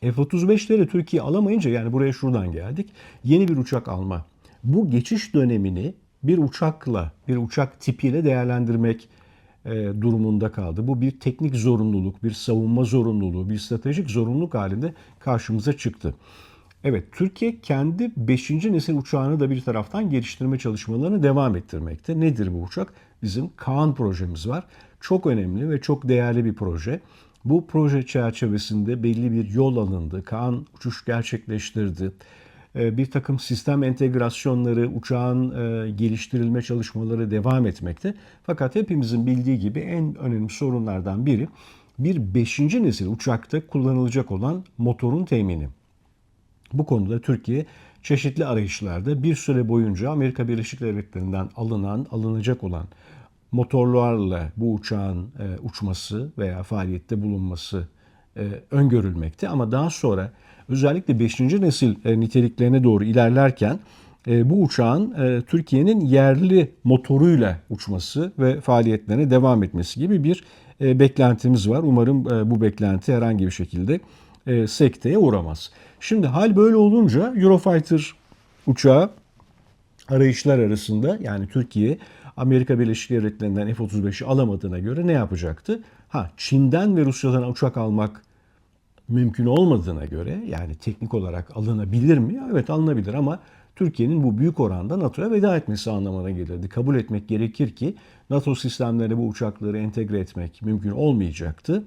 F-35'leri Türkiye alamayınca yani buraya şuradan geldik. Yeni bir uçak alma. Bu geçiş dönemini bir uçakla, bir uçak tipiyle değerlendirmek e, durumunda kaldı. Bu bir teknik zorunluluk, bir savunma zorunluluğu, bir stratejik zorunluluk halinde karşımıza çıktı. Evet, Türkiye kendi 5. nesil uçağını da bir taraftan geliştirme çalışmalarını devam ettirmekte. Nedir bu uçak? Bizim Kaan projemiz var. Çok önemli ve çok değerli bir proje. Bu proje çerçevesinde belli bir yol alındı. Kaan uçuş gerçekleştirdi. Ee, Bir takım sistem entegrasyonları, uçağın e, geliştirilme çalışmaları devam etmekte. Fakat hepimizin bildiği gibi en önemli sorunlardan biri bir 5. nesil uçakta kullanılacak olan motorun temini. Bu konuda Türkiye çeşitli arayışlarda bir süre boyunca Amerika Birleşik Devletleri'nden alınan, alınacak olan motorlarla bu uçağın e, uçması veya faaliyette bulunması e, öngörülmekte. Ama daha sonra özellikle 5. nesil e, niteliklerine doğru ilerlerken e, bu uçağın e, Türkiye'nin yerli motoruyla uçması ve faaliyetlerine devam etmesi gibi bir e, beklentimiz var. Umarım e, bu beklenti herhangi bir şekilde e, sekteye uğramaz. Şimdi hal böyle olunca Eurofighter uçağı arayışlar arasında yani Türkiye Amerika Birleşik Devletleri'nden F-35'i alamadığına göre ne yapacaktı? Ha Çin'den ve Rusya'dan uçak almak mümkün olmadığına göre yani teknik olarak alınabilir mi? Evet alınabilir ama Türkiye'nin bu büyük oranda NATO'ya veda etmesi anlamına gelirdi. Kabul etmek gerekir ki NATO sistemlerine bu uçakları entegre etmek mümkün olmayacaktı.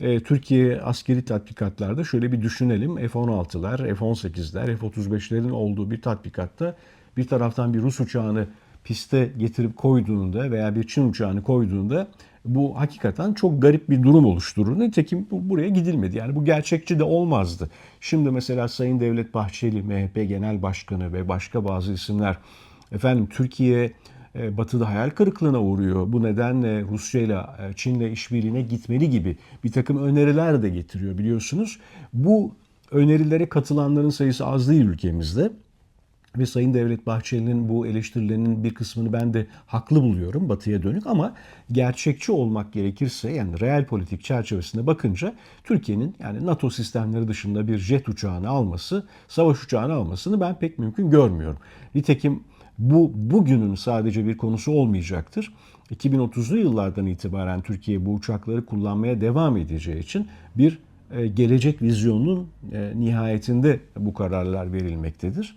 E, Türkiye askeri tatbikatlarda şöyle bir düşünelim. F-16'lar, F-18'ler, F-35'lerin olduğu bir tatbikatta bir taraftan bir Rus uçağını piste getirip koyduğunda veya bir Çin uçağını koyduğunda bu hakikaten çok garip bir durum oluşturur. Nitekim bu, buraya gidilmedi. Yani bu gerçekçi de olmazdı. Şimdi mesela Sayın Devlet Bahçeli, MHP Genel Başkanı ve başka bazı isimler efendim Türkiye e, Batı'da hayal kırıklığına uğruyor. Bu nedenle Rusya ile e, Çin'le işbirliğine gitmeli gibi bir takım öneriler de getiriyor biliyorsunuz. Bu önerilere katılanların sayısı az değil ülkemizde. Ve Sayın Devlet Bahçeli'nin bu eleştirilerinin bir kısmını ben de haklı buluyorum batıya dönük ama gerçekçi olmak gerekirse yani real politik çerçevesinde bakınca Türkiye'nin yani NATO sistemleri dışında bir jet uçağını alması, savaş uçağını almasını ben pek mümkün görmüyorum. Nitekim bu bugünün sadece bir konusu olmayacaktır. 2030'lu yıllardan itibaren Türkiye bu uçakları kullanmaya devam edeceği için bir e, gelecek vizyonunun e, nihayetinde bu kararlar verilmektedir.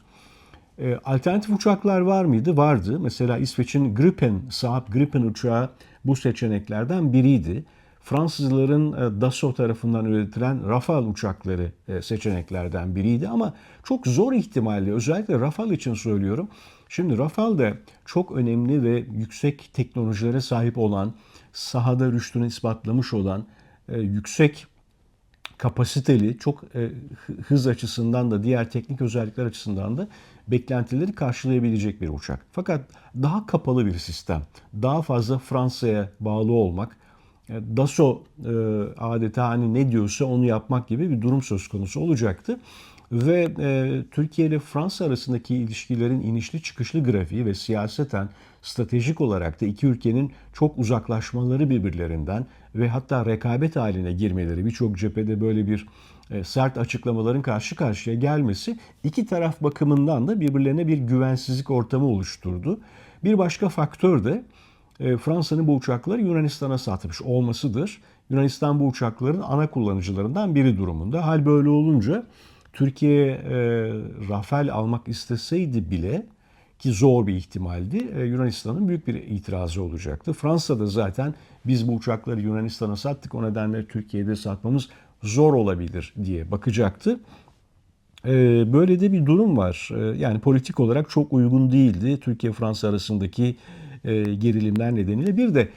E, Alternatif uçaklar var mıydı? Vardı. Mesela İsveç'in Gripen, Saab Gripen uçağı bu seçeneklerden biriydi. Fransızların e, Dassault tarafından üretilen Rafale uçakları e, seçeneklerden biriydi ama çok zor ihtimalle özellikle Rafale için söylüyorum. Şimdi Rafale de çok önemli ve yüksek teknolojilere sahip olan, sahada rüştünü ispatlamış olan, e, yüksek kapasiteli, çok e, hız açısından da diğer teknik özellikler açısından da beklentileri karşılayabilecek bir uçak. Fakat daha kapalı bir sistem, daha fazla Fransa'ya bağlı olmak, e, Dassault e, adeta hani ne diyorsa onu yapmak gibi bir durum söz konusu olacaktı. Ve e, Türkiye ile Fransa arasındaki ilişkilerin inişli çıkışlı grafiği ve siyaseten stratejik olarak da iki ülkenin çok uzaklaşmaları birbirlerinden ve hatta rekabet haline girmeleri birçok cephede böyle bir e, sert açıklamaların karşı karşıya gelmesi iki taraf bakımından da birbirlerine bir güvensizlik ortamı oluşturdu. Bir başka faktör de e, Fransa'nın bu uçakları Yunanistan'a satmış olmasıdır. Yunanistan bu uçakların ana kullanıcılarından biri durumunda. Hal böyle olunca Türkiye e, Rafale almak isteseydi bile ki zor bir ihtimaldi. E, Yunanistan'ın büyük bir itirazı olacaktı. Fransa da zaten biz bu uçakları Yunanistan'a sattık o nedenle Türkiye'de satmamız zor olabilir diye bakacaktı. E, böyle de bir durum var. E, yani politik olarak çok uygun değildi Türkiye-Fransa arasındaki e, gerilimler nedeniyle. Bir de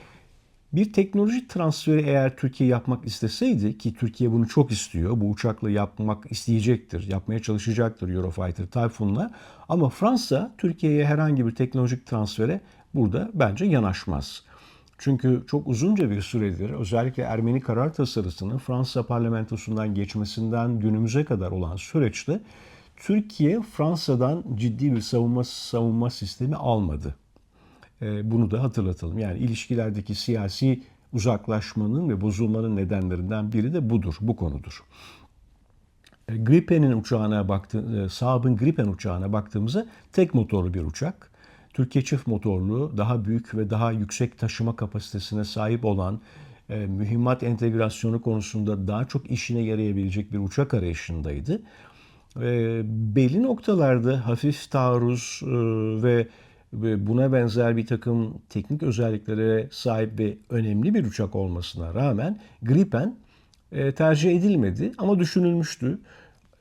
bir teknoloji transferi eğer Türkiye yapmak isteseydi ki Türkiye bunu çok istiyor. Bu uçakla yapmak isteyecektir, yapmaya çalışacaktır Eurofighter Typhoon'la. Ama Fransa Türkiye'ye herhangi bir teknolojik transfere burada bence yanaşmaz. Çünkü çok uzunca bir süredir özellikle Ermeni karar tasarısının Fransa parlamentosundan geçmesinden günümüze kadar olan süreçte Türkiye Fransa'dan ciddi bir savunma savunma sistemi almadı. E, bunu da hatırlatalım. Yani ilişkilerdeki siyasi uzaklaşmanın ve bozulmanın nedenlerinden biri de budur, bu konudur. E, Gripen'in uçağına baktı, e, Saab'ın Gripen uçağına baktığımızda tek motorlu bir uçak. Türkiye çift motorlu, daha büyük ve daha yüksek taşıma kapasitesine sahip olan mühimmat entegrasyonu konusunda daha çok işine yarayabilecek bir uçak arayışındaydı. Belli noktalarda hafif taarruz ve buna benzer bir takım teknik özelliklere sahip ve önemli bir uçak olmasına rağmen Gripen e, tercih edilmedi ama düşünülmüştü.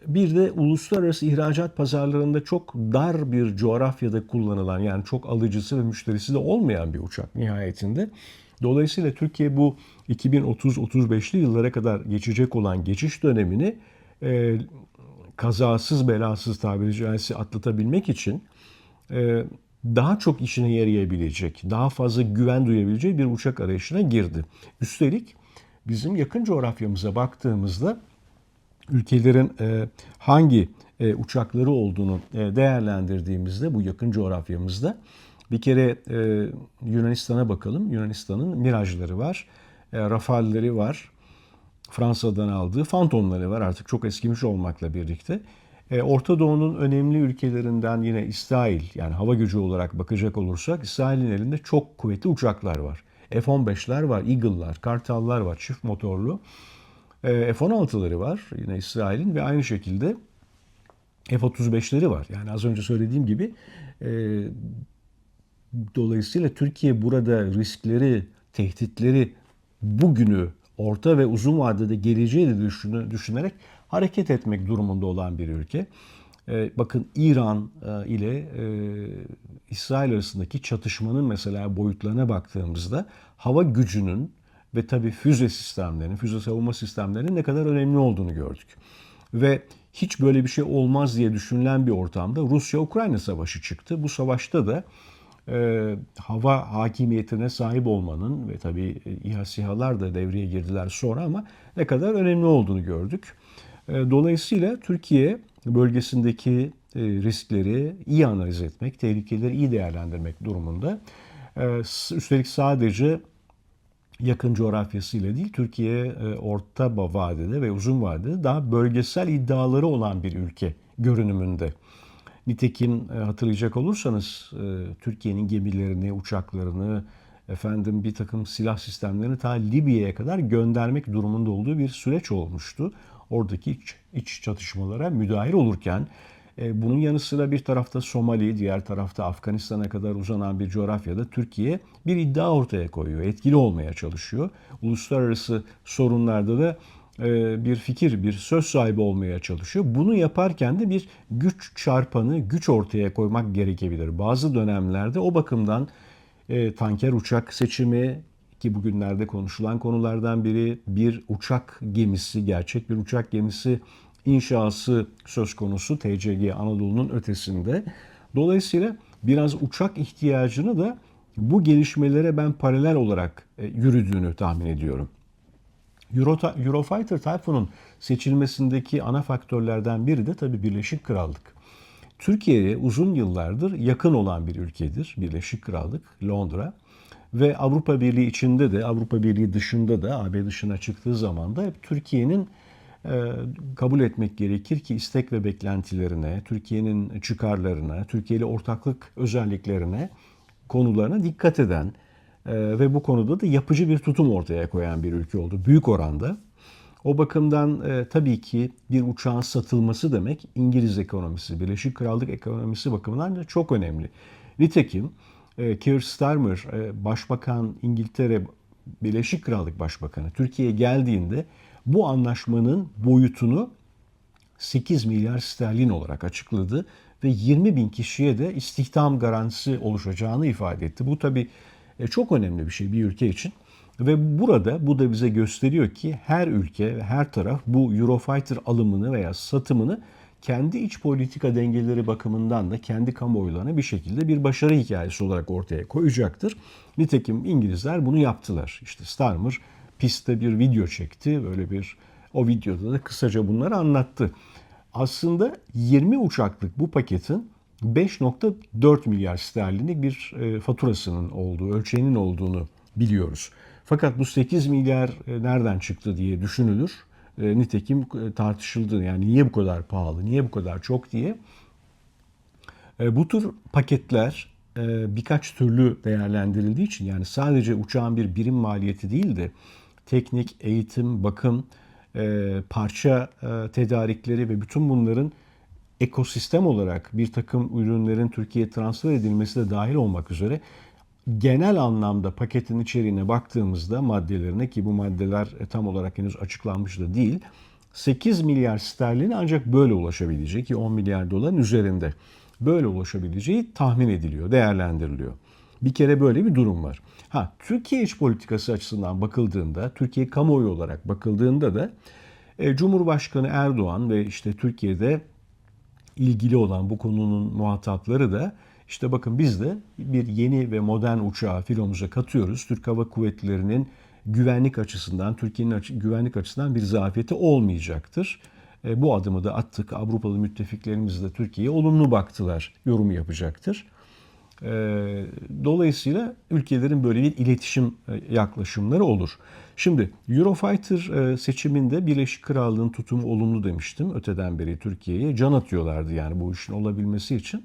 Bir de uluslararası ihracat pazarlarında çok dar bir coğrafyada kullanılan yani çok alıcısı ve müşterisi de olmayan bir uçak nihayetinde. Dolayısıyla Türkiye bu 2030-35'li yıllara kadar geçecek olan geçiş dönemini e, kazasız belasız tabiri caizse atlatabilmek için e, daha çok işine yarayabilecek, daha fazla güven duyabileceği bir uçak arayışına girdi. Üstelik bizim yakın coğrafyamıza baktığımızda ülkelerin e, hangi e, uçakları olduğunu e, değerlendirdiğimizde bu yakın coğrafyamızda bir kere Yunanistan'a bakalım. Yunanistan'ın Mirajları var, Rafale'leri var, Fransa'dan aldığı Phantom'ları var artık çok eskimiş olmakla birlikte. E, Orta Doğu'nun önemli ülkelerinden yine İsrail yani hava gücü olarak bakacak olursak İsrail'in elinde çok kuvvetli uçaklar var. F-15'ler var, Eagle'lar, Kartal'lar var çift motorlu. E, F-16'ları var yine İsrail'in ve aynı şekilde F-35'leri var. Yani az önce söylediğim gibi e, dolayısıyla Türkiye burada riskleri, tehditleri bugünü orta ve uzun vadede geleceği de düşünerek hareket etmek durumunda olan bir ülke. Ee, bakın İran e, ile e, İsrail arasındaki çatışmanın mesela boyutlarına baktığımızda hava gücünün ve tabii füze sistemlerinin, füze savunma sistemlerinin ne kadar önemli olduğunu gördük. Ve hiç böyle bir şey olmaz diye düşünülen bir ortamda Rusya-Ukrayna savaşı çıktı. Bu savaşta da e, hava hakimiyetine sahip olmanın ve tabii İHA SİHA'lar da devreye girdiler sonra ama ne kadar önemli olduğunu gördük. E, dolayısıyla Türkiye bölgesindeki e, riskleri iyi analiz etmek, tehlikeleri iyi değerlendirmek durumunda. E, üstelik sadece yakın coğrafyasıyla değil, Türkiye orta vadede ve uzun vadede daha bölgesel iddiaları olan bir ülke görünümünde. Nitekim hatırlayacak olursanız Türkiye'nin gemilerini, uçaklarını, efendim bir takım silah sistemlerini ta Libya'ya kadar göndermek durumunda olduğu bir süreç olmuştu oradaki iç, iç çatışmalara müdahil olurken e, bunun yanı sıra bir tarafta Somali, diğer tarafta Afganistan'a kadar uzanan bir coğrafyada Türkiye bir iddia ortaya koyuyor. Etkili olmaya çalışıyor. Uluslararası sorunlarda da e, bir fikir, bir söz sahibi olmaya çalışıyor. Bunu yaparken de bir güç çarpanı, güç ortaya koymak gerekebilir. Bazı dönemlerde o bakımdan e, tanker uçak seçimi, ki bugünlerde konuşulan konulardan biri bir uçak gemisi, gerçek bir uçak gemisi inşası söz konusu TCG Anadolu'nun ötesinde. Dolayısıyla biraz uçak ihtiyacını da bu gelişmelere ben paralel olarak e, yürüdüğünü tahmin ediyorum. Euro, Eurofighter Typhoon'un seçilmesindeki ana faktörlerden biri de tabii Birleşik Krallık. Türkiye'ye uzun yıllardır yakın olan bir ülkedir Birleşik Krallık, Londra. Ve Avrupa Birliği içinde de Avrupa Birliği dışında da AB dışına çıktığı zaman da hep Türkiye'nin e, kabul etmek gerekir ki istek ve beklentilerine, Türkiye'nin çıkarlarına, Türkiye ile ortaklık özelliklerine, konularına dikkat eden ve bu konuda da yapıcı bir tutum ortaya koyan bir ülke oldu büyük oranda. O bakımdan e, tabii ki bir uçağın satılması demek İngiliz ekonomisi, Birleşik Krallık ekonomisi bakımından da çok önemli. Nitekim e, Keir Starmer, e, Başbakan İngiltere Birleşik Krallık Başbakanı Türkiye'ye geldiğinde bu anlaşmanın boyutunu 8 milyar sterlin olarak açıkladı ve 20 bin kişiye de istihdam garantisi oluşacağını ifade etti. Bu tabii e, çok önemli bir şey bir ülke için. Ve burada bu da bize gösteriyor ki her ülke her taraf bu Eurofighter alımını veya satımını kendi iç politika dengeleri bakımından da kendi kamuoylarına bir şekilde bir başarı hikayesi olarak ortaya koyacaktır. Nitekim İngilizler bunu yaptılar. İşte Starmer pistte bir video çekti. Böyle bir o videoda da kısaca bunları anlattı. Aslında 20 uçaklık bu paketin 5.4 milyar sterlinlik bir e, faturasının olduğu, ölçeğinin olduğunu biliyoruz. Fakat bu 8 milyar e, nereden çıktı diye düşünülür. E, nitekim tartışıldı. Yani niye bu kadar pahalı, niye bu kadar çok diye. Bu tür paketler birkaç türlü değerlendirildiği için yani sadece uçağın bir birim maliyeti değil de teknik, eğitim, bakım, parça tedarikleri ve bütün bunların ekosistem olarak bir takım ürünlerin Türkiye'ye transfer edilmesi de dahil olmak üzere genel anlamda paketin içeriğine baktığımızda maddelerine ki bu maddeler e, tam olarak henüz açıklanmış da değil 8 milyar sterlin ancak böyle ulaşabilecek ki 10 milyar doların üzerinde böyle ulaşabileceği tahmin ediliyor, değerlendiriliyor. Bir kere böyle bir durum var. Ha Türkiye iç politikası açısından bakıldığında, Türkiye kamuoyu olarak bakıldığında da e, Cumhurbaşkanı Erdoğan ve işte Türkiye'de ilgili olan bu konunun muhatapları da işte bakın biz de bir yeni ve modern uçağı filomuza katıyoruz. Türk Hava Kuvvetleri'nin güvenlik açısından, Türkiye'nin açı- güvenlik açısından bir zafiyeti olmayacaktır. E, bu adımı da attık. Avrupalı müttefiklerimiz de Türkiye'ye olumlu baktılar. Yorumu yapacaktır. E, Dolayısıyla ülkelerin böyle bir iletişim e, yaklaşımları olur. Şimdi Eurofighter e, seçiminde Birleşik Krallığın tutumu olumlu demiştim. Öteden beri Türkiye'ye can atıyorlardı yani bu işin olabilmesi için.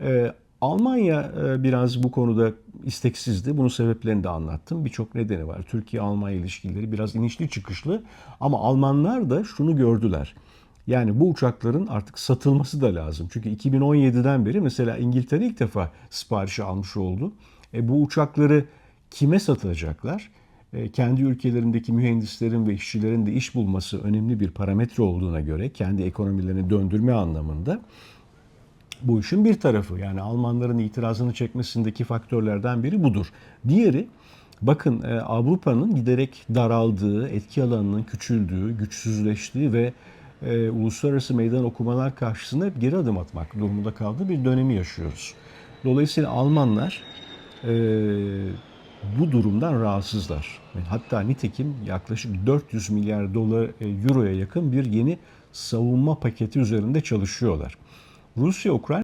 E, Almanya e, biraz bu konuda isteksizdi. Bunun sebeplerini de anlattım. Birçok nedeni var. Türkiye-Almanya ilişkileri biraz inişli çıkışlı. Ama Almanlar da şunu gördüler. Yani bu uçakların artık satılması da lazım. Çünkü 2017'den beri mesela İngiltere ilk defa siparişi almış oldu. E, bu uçakları kime satacaklar? E, kendi ülkelerindeki mühendislerin ve işçilerin de iş bulması önemli bir parametre olduğuna göre kendi ekonomilerini döndürme anlamında bu işin bir tarafı. Yani Almanların itirazını çekmesindeki faktörlerden biri budur. Diğeri bakın e, Avrupa'nın giderek daraldığı, etki alanının küçüldüğü, güçsüzleştiği ve e, uluslararası meydan okumalar karşısında hep geri adım atmak durumunda kaldığı bir dönemi yaşıyoruz. Dolayısıyla Almanlar e, bu durumdan rahatsızlar. Hatta nitekim yaklaşık 400 milyar dolar e, euroya yakın bir yeni savunma paketi üzerinde çalışıyorlar. Rusya-Ukrayna